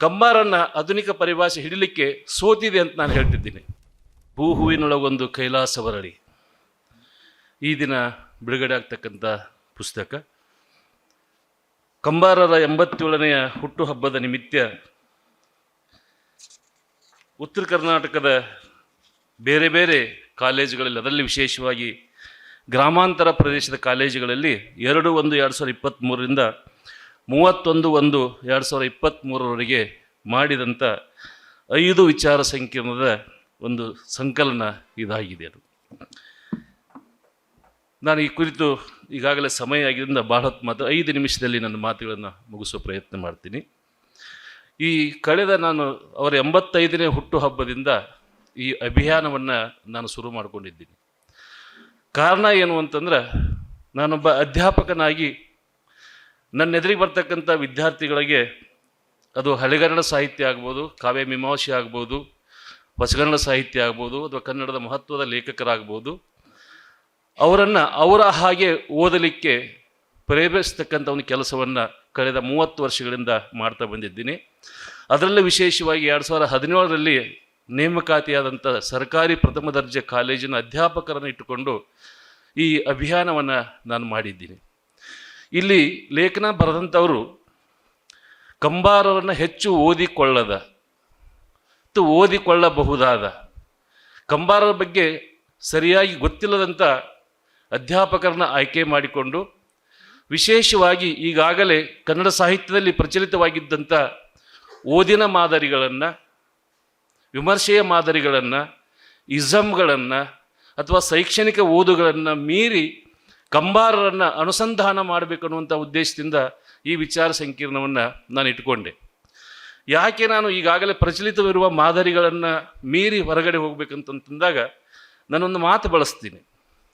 ಕಂಬಾರನ್ನ ಆಧುನಿಕ ಪರಿಭಾಷೆ ಹಿಡಿಲಿಕ್ಕೆ ಸೋತಿದೆ ಅಂತ ನಾನು ಹೇಳ್ತಿದ್ದೀನಿ. ಹೂ ಹೂವಿನೊಳಗೊಂದು ಕೈಲಾಸವರಳಿ ಈ ದಿನ ಬಿಡುಗಡೆ ಆಗ್ತಕ್ಕಂಥ ಪುಸ್ತಕ. ಕಂಬಾರರ ಎಂಬತ್ತೇಳನೆಯ ಹುಟ್ಟುಹಬ್ಬದ ನಿಮಿತ್ತ ಉತ್ತರ ಕರ್ನಾಟಕದ ಬೇರೆ ಬೇರೆ ಕಾಲೇಜುಗಳಲ್ಲಿ, ಅದರಲ್ಲಿ ವಿಶೇಷವಾಗಿ ಗ್ರಾಮಾಂತರ ಪ್ರದೇಶದ ಕಾಲೇಜುಗಳಲ್ಲಿ ಎರಡು ಒಂದು ಎರಡು ಸಾವಿರದ ಇಪ್ಪತ್ತ್ಮೂರರಿಂದ ಮೂವತ್ತೊಂದು ಒಂದು ಎರಡು ಸಾವಿರದ ಇಪ್ಪತ್ತ್ಮೂರರವರೆಗೆ ಮಾಡಿದಂಥ ಐದು ವಿಚಾರ ಸಂಕಿರಣದ ಒಂದು ಸಂಕಲನ ಇದಾಗಿದೆ ಅದು. ನಾನು ಈ ಕುರಿತು ಈಗಾಗಲೇ ಸಮಯ ಆಗಿದ್ದರಿಂದ ಬಹಳ ಹೊತ್ತು ಮಾತು ಐದು ನಿಮಿಷದಲ್ಲಿ ನನ್ನ ಮಾತುಗಳನ್ನು ಮುಗಿಸೋ ಪ್ರಯತ್ನ ಮಾಡ್ತೀನಿ. ಈ ಕಳೆದ ನಾನು ಅವರ ಎಂಬತ್ತೈದನೇ ಹುಟ್ಟುಹಬ್ಬದಿಂದ ಈ ಅಭಿಯಾನವನ್ನು ನಾನು ಶುರು ಮಾಡಿಕೊಂಡಿದ್ದೀನಿ. ಕಾರಣ ಏನು ಅಂತಂದ್ರೆ, ನಾನೊಬ್ಬ ಅಧ್ಯಾಪಕನಾಗಿ ನನ್ನ ಎದುರಿಗೆ ಬರ್ತಕ್ಕಂಥ ವಿದ್ಯಾರ್ಥಿಗಳಿಗೆ ಅದು ಹಳೆಗನ್ನಡ ಸಾಹಿತ್ಯ ಆಗ್ಬೋದು, ಕಾವ್ಯ ಮೀಮಾಂಸೆ ಆಗ್ಬೋದು, ಹೊಸಗನ್ನಡ ಸಾಹಿತ್ಯ ಆಗ್ಬೋದು, ಅಥವಾ ಕನ್ನಡದ ಮಹತ್ವದ ಲೇಖಕರಾಗ್ಬೋದು, ಅವರನ್ನು ಅವರ ಹಾಗೆ ಓದಲಿಕ್ಕೆ ಪ್ರೇರೇಪಿಸ್ತಕ್ಕಂಥ ಒಂದು ಕೆಲಸವನ್ನು ಕಳೆದ ಮೂವತ್ತು ವರ್ಷಗಳಿಂದ ಮಾಡ್ತಾ ಬಂದಿದ್ದೀನಿ. ಅದರಲ್ಲೂ ವಿಶೇಷವಾಗಿ ಎರಡು ಸಾವಿರದ ಹದಿನೇಳರಲ್ಲಿ ನೇಮಕಾತಿಯಾದಂಥ ಸರ್ಕಾರಿ ಪ್ರಥಮ ದರ್ಜೆ ಕಾಲೇಜಿನ ಅಧ್ಯಾಪಕರನ್ನು ಇಟ್ಟುಕೊಂಡು ಈ ಅಭಿಯಾನವನ್ನು ನಾನು ಮಾಡಿದ್ದೀನಿ. ಇಲ್ಲಿ ಲೇಖನ ಬರೆದಂಥವರು ಕಂಬಾರರನ್ನು ಹೆಚ್ಚು ಓದಿಕೊಳ್ಳದ ಮತ್ತು ಓದಿಕೊಳ್ಳಬಹುದಾದ. ಕಂಬಾರರ ಬಗ್ಗೆ ಸರಿಯಾಗಿ ಗೊತ್ತಿಲ್ಲದಂಥ ಅಧ್ಯಾಪಕರನ್ನ ಆಯ್ಕೆ ಮಾಡಿಕೊಂಡು ವಿಶೇಷವಾಗಿ ಈಗಾಗಲೇ ಕನ್ನಡ ಸಾಹಿತ್ಯದಲ್ಲಿ ಪ್ರಚಲಿತವಾಗಿದ್ದಂಥ ಓದಿನ ಮಾದರಿಗಳನ್ನು, ವಿಮರ್ಶೆಯ ಮಾದರಿಗಳನ್ನು ಇಸಮ್ಗಳನ್ನು ಅಥವಾ ಶೈಕ್ಷಣಿಕ ಓದುಗಳನ್ನು ಮೀರಿ ಕಂಬಾರರನ್ನು ಅನುಸಂಧಾನ ಮಾಡಬೇಕು ಅನ್ನುವಂಥ ಉದ್ದೇಶದಿಂದ ಈ ವಿಚಾರ ಸಂಕೀರ್ಣವನ್ನು ನಾನು ಇಟ್ಕೊಂಡೆ ಯಾಕೆ ನಾನು ಈಗಾಗಲೇ ಪ್ರಚಲಿತವಿರುವ ಮಾದರಿಗಳನ್ನು ಮೀರಿ ಹೊರಗಡೆ ಹೋಗ್ಬೇಕಂತಂದಾಗ ನಾನೊಂದು ಮಾತು ಬಳಸ್ತೀನಿ.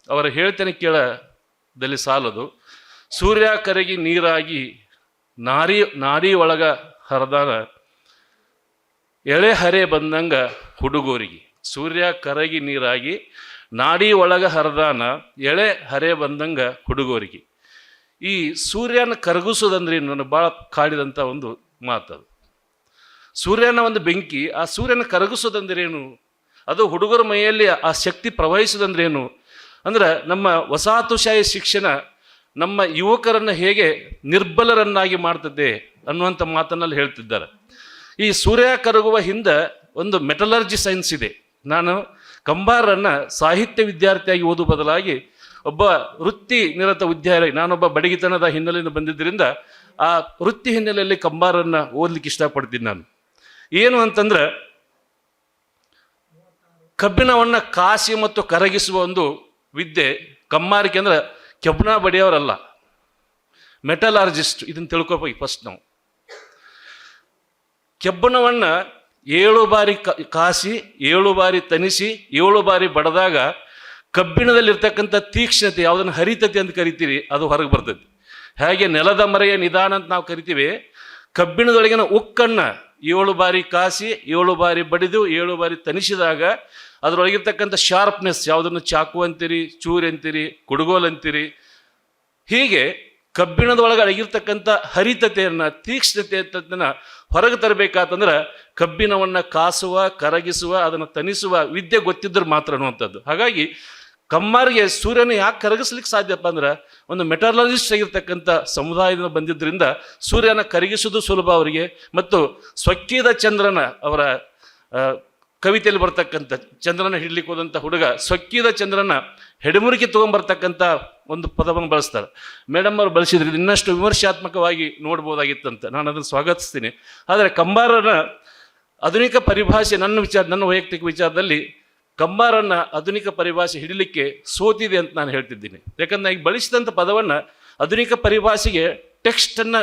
ಅವರ ಹೇಳ್ತೇನೆ ಕೇಳದಲ್ಲಿ ಸಾಲದು ಸೂರ್ಯ ಕರಗಿ ನೀರಾಗಿ ನಾರಿ ನಾರಿ ಒಳಗ ಹರದಾನ ಎಳೆ ಹರೆ ಬಂದಂಗ ಹುಡುಗರಿಗೆ ಸೂರ್ಯ ಕರಗಿ ನೀರಾಗಿ ನಾಡಿ ಒಳಗ ಹರದಾನ, ಎಳೆ ಹರೆ ಬಂದಂಗ ಹುಡುಗರಿಗೆ ಈ ಸೂರ್ಯನ ಕರಗಿಸೋದಂದ್ರೆ ನನಗೆ ಭಾಳ ಕಾಡಿದಂಥ ಒಂದು ಮಾತದು ಸೂರ್ಯನ ಒಂದು ಬೆಂಕಿ, ಆ ಸೂರ್ಯನ ಕರಗಿಸೋದಂದ್ರೇನು ಅದು ಹುಡುಗರ ಮೈಯಲ್ಲಿ ಆ ಶಕ್ತಿ ಪ್ರವಹಿಸೋದಂದ್ರೇನು ಅಂದ್ರೆ ನಮ್ಮ ವಸಾಹತುಶಾಹಿ ಶಿಕ್ಷಣ ನಮ್ಮ ಯುವಕರನ್ನು ಹೇಗೆ ನಿರ್ಬಲರನ್ನಾಗಿ ಮಾಡ್ತದೆ ಅನ್ನುವಂಥ ಮಾತನ್ನಲ್ಲಿ ಹೇಳ್ತಿದ್ದಾರೆ. ಈ ಸೂರ್ಯ ಕರಗುವ ಹಿಂದೆ ಒಂದು ಮೆಟಲರ್ಜಿ ಸೈನ್ಸ್ ಇದೆ. ನಾನು ಕಂಬಾರರನ್ನು ಸಾಹಿತ್ಯ ವಿದ್ಯಾರ್ಥಿಯಾಗಿ ಓದು ಬದಲಾಗಿ ಒಬ್ಬ ವೃತ್ತಿ ನಿರತ ವಿದ್ಯಾರ್ಥಿ, ನಾನೊಬ್ಬ ಬಡಗಿತನದ ಹಿನ್ನೆಲೆಯಿಂದ ಬಂದಿದ್ದರಿಂದ ಆ ವೃತ್ತಿ ಹಿನ್ನೆಲೆಯಲ್ಲಿ ಕಂಬಾರನ್ನು ಓದಲಿಕ್ಕೆ ಇಷ್ಟಪಡ್ತೀನಿ ನಾನು. ಏನು ಅಂತಂದ್ರೆ, ಕಬ್ಬಿಣವನ್ನು ಕಾಸಿ ಮತ್ತು ಕರಗಿಸುವ ಒಂದು ವಿದ್ಯೆ ಕಮ್ಮಾರಿಕೆ ಅಂದ್ರೆ ಕೆಬ್ಬಣ ಬಡಿಯವರಲ್ಲ, ಮೆಟಲಾರ್ಜಿಸ್ಟ್ ಇದನ್ನು ತಿಳ್ಕೊಬೇಕು ಫಸ್ಟ್ ನಾವು. ಕೆಬ್ಬಣವನ್ನು ಏಳು ಬಾರಿ ಕಾಸಿ, ಏಳು ಬಾರಿ ತನಿಸಿ, ಏಳು ಬಾರಿ ಬಡದಾಗ ಕಬ್ಬಿಣದಲ್ಲಿರ್ತಕ್ಕಂಥ ತೀಕ್ಷ್ಣತೆ, ಯಾವುದನ್ನು ಹರಿತತೆ ಅಂತ ಕರಿತೀರಿ, ಅದು ಹೊರಗೆ ಬರ್ತದೆ. ಹಾಗೆ ನೆಲದ ಮರೆಯ ನಿಧಾನ ಅಂತ ನಾವು ಕರಿತೀವಿ. ಕಬ್ಬಿಣದೊಳಗಿನ ಉಕ್ಕನ್ನು ಏಳು ಬಾರಿ ಕಾಸಿ, ಏಳು ಬಾರಿ ಬಡಿದು, ಏಳು ಬಾರಿ ತನಿಸಿದಾಗ ಅದರೊಳಗಿರ್ತಕ್ಕಂಥ ಶಾರ್ಪ್ನೆಸ್ ಯಾವುದನ್ನು ಚಾಕು ಅಂತೀರಿ, ಚೂರಿ ಅಂತೀರಿ, ಕುಡುಗೋಲ್ ಅಂತೀರಿ, ಹೀಗೆ ಕಬ್ಬಿಣದ ಒಳಗೆ ಅಡಗಿರ್ತಕ್ಕಂಥ ಹರಿತತೆಯನ್ನು ತೀಕ್ಷ್ಣತೆಯನ್ನು ಹೊರಗೆ ತರಬೇಕಾತಂದ್ರೆ ಕಬ್ಬಿಣವನ್ನು ಕಾಸುವ, ಕರಗಿಸುವ, ಅದನ್ನು ತನಿಸುವ ವಿದ್ಯೆ ಗೊತ್ತಿದ್ರೆ ಮಾತ್ರ ಅನ್ನುವಂಥದ್ದು. ಹಾಗಾಗಿ ಕಮ್ಮಾರಿಗೆ ಸೂರ್ಯನ ಯಾಕೆ ಕರಗಿಸ್ಲಿಕ್ಕೆ ಸಾಧ್ಯಪ್ಪ ಅಂದ್ರೆ ಒಂದು ಮೆಟಾಲಜಿಸ್ಟ್ ಆಗಿರ್ತಕ್ಕಂಥ ಸಮುದಾಯದಿಂದ ಬಂದಿದ್ದರಿಂದ ಸೂರ್ಯನ ಕರಗಿಸೋದು ಸುಲಭ ಅವರಿಗೆ. ಮತ್ತು ಸ್ವಕ್ಕೀದ ಚಂದ್ರನ ಅವರ ಕವಿತೆಯಲ್ಲಿ ಬರ್ತಕ್ಕಂಥ ಚಂದ್ರನ ಹಿಡ್ಲಿಕ್ಕೆ ಹೋದಂಥ ಹುಡುಗ ಸೊಕ್ಕಿದ ಚಂದ್ರನ ಹೆಡಮುರಿಕೆ ತೊಗೊಂಬರ್ತಕ್ಕಂಥ ಒಂದು ಪದವನ್ನು ಬಳಸ್ತಾರೆ. ಮೇಡಮ್ ಅವರು ಬಳಸಿದ್ರೆ ಇನ್ನಷ್ಟು ವಿಮರ್ಶಾತ್ಮಕವಾಗಿ ನೋಡ್ಬೋದಾಗಿತ್ತಂತ. ನಾನು ಅದನ್ನು ಸ್ವಾಗತಿಸ್ತೀನಿ. ಆದರೆ ಕಂಬಾರನ ಆಧುನಿಕ ಪರಿಭಾಷೆ ನನ್ನ ವಿಚಾರ, ನನ್ನ ವೈಯಕ್ತಿಕ ವಿಚಾರದಲ್ಲಿ ಕಂಬಾರನ್ನ ಆಧುನಿಕ ಪರಿಭಾಷೆ ಹಿಡಲಿಕ್ಕೆ ಸೋತಿದೆ ಅಂತ ನಾನು ಹೇಳ್ತಿದ್ದೀನಿ. ಯಾಕಂದ್ರೆ ಈಗ ಬಳಸಿದಂಥ ಪದವನ್ನು ಆಧುನಿಕ ಪರಿಭಾಷೆಗೆ ಟೆಕ್ಸ್ಟನ್ನು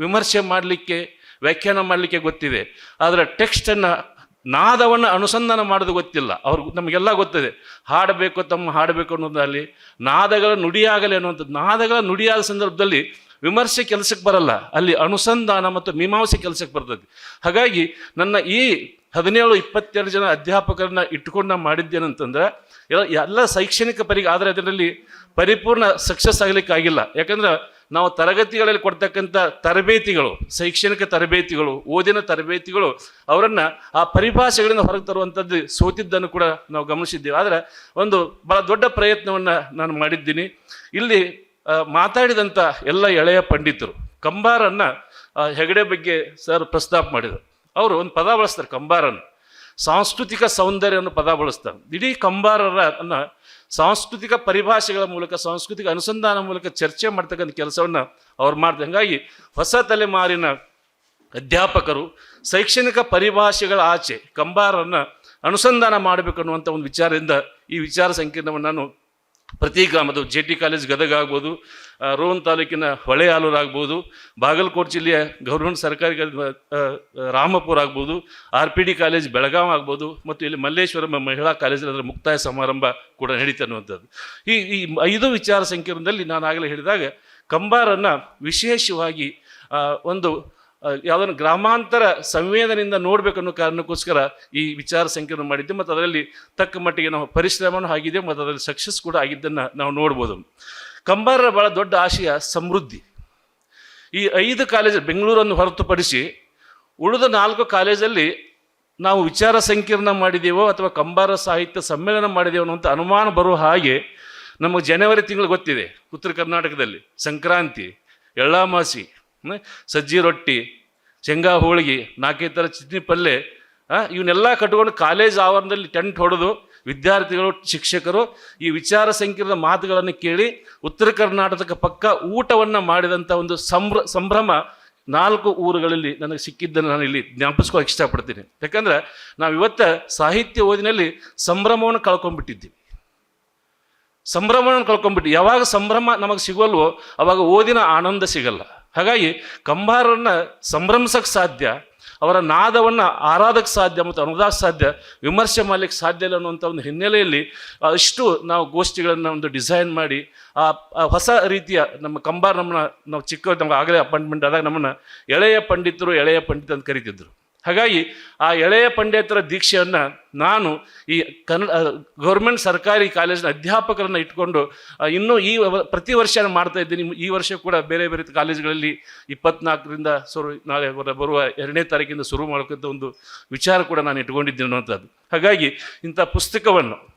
ವಿಮರ್ಶೆ ಮಾಡಲಿಕ್ಕೆ, ವ್ಯಾಖ್ಯಾನ ಮಾಡಲಿಕ್ಕೆ ಗೊತ್ತಿದೆ. ಆದರೆ ಟೆಕ್ಸ್ಟನ್ನು ನಾದವನ್ನು ಅನುಸಂಧಾನ ಮಾಡೋದು ಗೊತ್ತಿಲ್ಲ. ಅವ್ರು ನಮಗೆಲ್ಲ ಗೊತ್ತಿದೆ. ಹಾಡಬೇಕು, ತಮ್ಮ ಹಾಡಬೇಕು ಅನ್ನೋದಾಗಲಿ ನಾದಗಳ ನುಡಿಯಾಗಲಿ ಅನ್ನುವಂಥದ್ದು. ನಾದಗಳ ನುಡಿಯಾದ ಸಂದರ್ಭದಲ್ಲಿ ವಿಮರ್ಶೆ ಕೆಲಸಕ್ಕೆ ಬರಲ್ಲ. ಅಲ್ಲಿ ಅನುಸಂಧಾನ ಮತ್ತು ಮೀಮಾಂಸೆ ಕೆಲಸಕ್ಕೆ ಬರ್ತದೆ. ಹಾಗಾಗಿ ನನ್ನ ಈ ಹದಿನೇಳು, ಇಪ್ಪತ್ತೆರಡು ಜನ ಅಧ್ಯಾಪಕರನ್ನ ಇಟ್ಟುಕೊಂಡು ನಾನು ಮಾಡಿದ್ದೇನಂತಂದ್ರೆ, ಎಲ್ಲ ಶೈಕ್ಷಣಿಕ ಪರಿಗ ಆದರೆ ಅದರಲ್ಲಿ ಪರಿಪೂರ್ಣ ಸಕ್ಸಸ್ ಆಗಲಿಕ್ಕೆ ಆಗಿಲ್ಲ ಯಾಕಂದ್ರೆ ನಾವು ತರಗತಿಗಳಲ್ಲಿ ಕೊಡ್ತಕ್ಕಂಥ ತರಬೇತಿಗಳು, ಶೈಕ್ಷಣಿಕ ತರಬೇತಿಗಳು, ಓದಿನ ತರಬೇತಿಗಳು, ಅವರನ್ನು ಆ ಪರಿಭಾಷೆಗಳಿಂದ ಹೊರಗೆ ತರುವಂಥದ್ದು ಸೋತಿದ್ದನ್ನು ಕೂಡ ನಾವು ಗಮನಿಸಿದ್ದೇವೆ. ಆದರೆ ಒಂದು ಭಾಳ ದೊಡ್ಡ ಪ್ರಯತ್ನವನ್ನು ನಾನು ಮಾಡಿದ್ದೀನಿ. ಇಲ್ಲಿ ಮಾತಾಡಿದಂಥ ಎಲ್ಲ ಎಳೆಯ ಪಂಡಿತರು, ಕಂಬಾರನ್ನು ಹೆಗಡೆ ಬಗ್ಗೆ ಸರ್ ಪ್ರಸ್ತಾಪ ಮಾಡಿದರು. ಅವರು ಒಂದು ಪದ ಬಳಸ್ತಾರೆ, ಕಂಬಾರನ್ನು. ಸಾಂಸ್ಕೃತಿಕ ಸೌಂದರ್ಯ ಅನ್ನೋ ಪದ ಬಳಸ್ತಾರೆ. ಇಡೀ ಕಂಬಾರರ ಅನ್ನ ಸಾಂಸ್ಕೃತಿಕ ಪರಿಭಾಷೆಗಳ ಮೂಲಕ, ಸಾಂಸ್ಕೃತಿಕ ಅನುಸಂಧಾನ ಮೂಲಕ ಚರ್ಚೆ ಮಾಡ್ತಕ್ಕಂಥ ಕೆಲಸವನ್ನು ಅವ್ರು ಮಾಡ್ತಾರೆ ಹಾಗಾಗಿ ಹೊಸ ತಲೆಮಾರಿನ ಅಧ್ಯಾಪಕರು ಶೈಕ್ಷಣಿಕ ಪರಿಭಾಷೆಗಳ ಆಚೆ ಕಂಬಾರನ್ನು ಅನುಸಂಧಾನ ಮಾಡಬೇಕು ಅನ್ನುವಂಥ ಒಂದು ವಿಚಾರದಿಂದ ಈ ವಿಚಾರ ಸಂಕೀರ್ಣವನ್ನು ನಾನು ಪ್ರತಿ ಗ್ರಾಮದ ಜೆ ಟಿ ಕಾಲೇಜ್ ಗದಗ ಆಗ್ಬೋದು ರೋಹನ್ ತಾಲೂಕಿನ ಹೊಳೆಯಾಲೂರು ಆಗ್ಬೋದು ಬಾಗಲಕೋಟೆ ಜಿಲ್ಲೆಯ ಗೌರ್ಮೆಂಟ್ ಸರ್ಕಾರಿ ರಾಮಪುರ ಆಗ್ಬೋದು, R P D college Belagavi ಆಗ್ಬೋದು, ಮತ್ತು ಇಲ್ಲಿ ಮಲ್ಲೇಶ್ವರಂ ಮಹಿಳಾ ಕಾಲೇಜಲ್ಲಿ ಅದರ ಮುಕ್ತಾಯ ಸಮಾರಂಭ ಕೂಡ ನಡೀತಾ ಅನ್ನುವಂಥದ್ದು ಈ ಈ ಐದು ವಿಚಾರ ಸಂಕಿರಣದಲ್ಲಿ ನಾನು ಆಗಲೇ ಹೇಳಿದಾಗ ಕಂಬಾರನ್ನು ವಿಶೇಷವಾಗಿ ಒಂದು ಯಾವುದನ್ನು ಗ್ರಾಮಾಂತರ ಸಂವೇದನೆಯಿಂದ ನೋಡಬೇಕನ್ನೋ ಕಾರಣಕ್ಕೋಸ್ಕರ ಈ ವಿಚಾರ ಸಂಕಿರಣ ಮಾಡಿದ್ದೆ ಮತ್ತು ಅದರಲ್ಲಿ ತಕ್ಕ ಮಟ್ಟಿಗೆ ನಾವು ಪರಿಶ್ರಮನೂ ಆಗಿದೆ ಮತ್ತು ಅದರಲ್ಲಿ ಸಕ್ಸಸ್ ಕೂಡ ಆಗಿದ್ದನ್ನು ನಾವು ನೋಡ್ಬೋದು. ಕಂಬಾರರ ಭಾಳ ದೊಡ್ಡ ಆಶಯ ಸಮೃದ್ಧಿ. ಈ ಐದು ಕಾಲೇಜ್ ಬೆಂಗಳೂರನ್ನು ಹೊರತುಪಡಿಸಿ ಉಳಿದ ನಾಲ್ಕು ಕಾಲೇಜಲ್ಲಿ ನಾವು ವಿಚಾರ ಸಂಕಿರಣ ಮಾಡಿದ್ದೇವೋ ಅಥವಾ ಕಂಬಾರ ಸಾಹಿತ್ಯ ಸಮ್ಮೇಳನ ಮಾಡಿದೇವೋ ಅನ್ನುವಂಥ ಅನುಮಾನ ಬರುವ ಹಾಗೆ ನಮಗೆ ಜನವರಿ ತಿಂಗಳು ಗೊತ್ತಿದೆ. ಉತ್ತರ ಕರ್ನಾಟಕದಲ್ಲಿ ಸಂಕ್ರಾಂತಿ, ಎಳ್ಳಾಮಾಸಿ ಸಜ್ಜಿ ರೊಟ್ಟಿ, ಶೇಂಗಾ ಹೋಳಿಗೆ, ನಾಲ್ಕೈದು ಥರ ಚಟ್ನಿ ಪಲ್ಯ ಇವನ್ನೆಲ್ಲ ಕಟ್ಕೊಂಡು ಕಾಲೇಜ್ ಆವರಣದಲ್ಲಿ ಟೆಂಟ್ ಹೊಡೆದು ವಿದ್ಯಾರ್ಥಿಗಳು, ಶಿಕ್ಷಕರು ಈ ವಿಚಾರ ಸಂಕಿರಣದ ಮಾತುಗಳನ್ನು ಕೇಳಿ ಉತ್ತರ ಕರ್ನಾಟಕ ಪಕ್ಕ ಊಟವನ್ನು ಮಾಡಿದಂಥ ಒಂದು ಸಂಭ್ರ, ಸಂಭ್ರಮ ನಾಲ್ಕು ಊರುಗಳಲ್ಲಿ ನನಗೆ ಸಿಕ್ಕಿದ್ದನ್ನು ನಾನು ಇಲ್ಲಿ ಜ್ಞಾಪಿಸ್ಕೋಕೆ ಇಷ್ಟಪಡ್ತೀನಿ. ಯಾಕಂದ್ರೆ ನಾವು ಇವತ್ತ ಸಾಹಿತ್ಯ ಓದಿನಲ್ಲಿ ಸಂಭ್ರಮವನ್ನು ಕಳ್ಕೊಂಡ್ಬಿಟ್ಟಿದ್ದೀವಿ ಸಂಭ್ರಮವನ್ನು ಕಳ್ಕೊಂಡ್ಬಿಟ್ಟು ಯಾವಾಗ ಸಂಭ್ರಮ ನಮಗೆ ಸಿಗೋಲ್ವೋ ಅವಾಗ ಓದಿನ ಆನಂದ ಸಿಗಲ್ಲ. ಹಾಗಾಗಿ ಕಂಬಾರರನ್ನು ಸಂಭ್ರಮಿಸಕ್ಕೆ ಸಾಧ್ಯ, ಅವರ ನಾದವನ್ನು ಆರಾಧಕ್ಕೆ ಸಾಧ್ಯ ಮತ್ತು ಅನುದಾಕ್ ಸಾಧ್ಯ, ವಿಮರ್ಶೆ ಮಾಡಲಿಕ್ಕೆ ಸಾಧ್ಯ ಇಲ್ಲ ಅನ್ನುವಂಥ ಒಂದು ಹಿನ್ನೆಲೆಯಲ್ಲಿ ಅಷ್ಟು ನಾವು ಗೋಷ್ಠಿಗಳನ್ನು ಒಂದು ಡಿಸೈನ್ ಮಾಡಿ ಆ ಹೊಸ ರೀತಿಯ ನಮ್ಮ ಕಂಬಾರ್ ನಮ್ಮನ್ನ ನಾವು ಚಿಕ್ಕ, ನಮ್ಗೆ ಆಗಲೇ ಅಪಾಯಿಂಟ್ಮೆಂಟ್ ಆದಾಗ ನಮ್ಮನ್ನು ಎಳೆಯ ಪಂಡಿತರು ಎಳೆಯ ಪಂಡಿತ ಅಂತ ಕರೀತಿದ್ರು. ಹಾಗಾಗಿ ಆ ಎಳೆಯ ಪಂಡಿತರ ದೀಕ್ಷೆಯನ್ನು ನಾನು ಈ ಕನ್ನಡ ಗೌರ್ಮೆಂಟ್ ಸರ್ಕಾರಿ ಕಾಲೇಜಿನ ಅಧ್ಯಾಪಕರನ್ನು ಇಟ್ಕೊಂಡು ಇನ್ನೂ ಈ ಪ್ರತಿ ವರ್ಷ ಮಾಡ್ತಾ ಇದ್ದೀನಿ. ಈ ವರ್ಷ ಕೂಡ ಬೇರೆ ಬೇರೆ ಕಾಲೇಜುಗಳಲ್ಲಿ ಇಪ್ಪತ್ನಾಲ್ಕರಿಂದ ಶುರು ನಾಳೆ ಬರ- ಬರುವ ಎರಡನೇ ತಾರೀಕಿಂದ ಶುರು ಮಾಡೋಕ್ಕಂಥ ಒಂದು ವಿಚಾರ ಕೂಡ ನಾನು ಇಟ್ಕೊಂಡಿದ್ದೀನಿ ಅನ್ನುವಂಥದ್ದು. ಹಾಗಾಗಿ ಇಂಥ ಪುಸ್ತಕವನ್ನು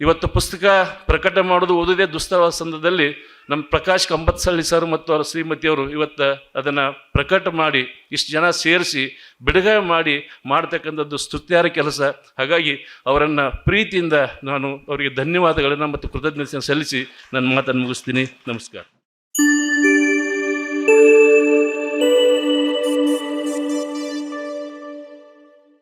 ಇವತ್ತು ಪುಸ್ತಕ ಪ್ರಕಟ ಮಾಡೋದು ಓದೋದೇ ದುಸ್ತರವಾದ ಸಂದರ್ಭದಲ್ಲಿ ನಮ್ಮ ಪ್ರಕಾಶ್ ಕಂಬತ್ಸಳ್ಳಿ ಸರ್ ಮತ್ತು ಅವರ ಶ್ರೀಮತಿಯವರು ಇವತ್ತು ಅದನ್ನು ಪ್ರಕಟ ಮಾಡಿ, ಇಷ್ಟು ಜನ ಸೇರಿಸಿ, ಬಿಡುಗಡೆ ಮಾಡಿ ಮಾಡ್ತಕ್ಕಂಥದ್ದು ಸ್ತುತ್ಯಾರ ಕೆಲಸ. ಹಾಗಾಗಿ ಅವರನ್ನು ಪ್ರೀತಿಯಿಂದ ನಾನು ಅವರಿಗೆ ಧನ್ಯವಾದಗಳನ್ನು ಮತ್ತು ಕೃತಜ್ಞತೆಯನ್ನು ಸಲ್ಲಿಸಿ ನನ್ನ ಮಾತನ್ನು ಮುಗಿಸ್ತೀನಿ. ನಮಸ್ಕಾರ.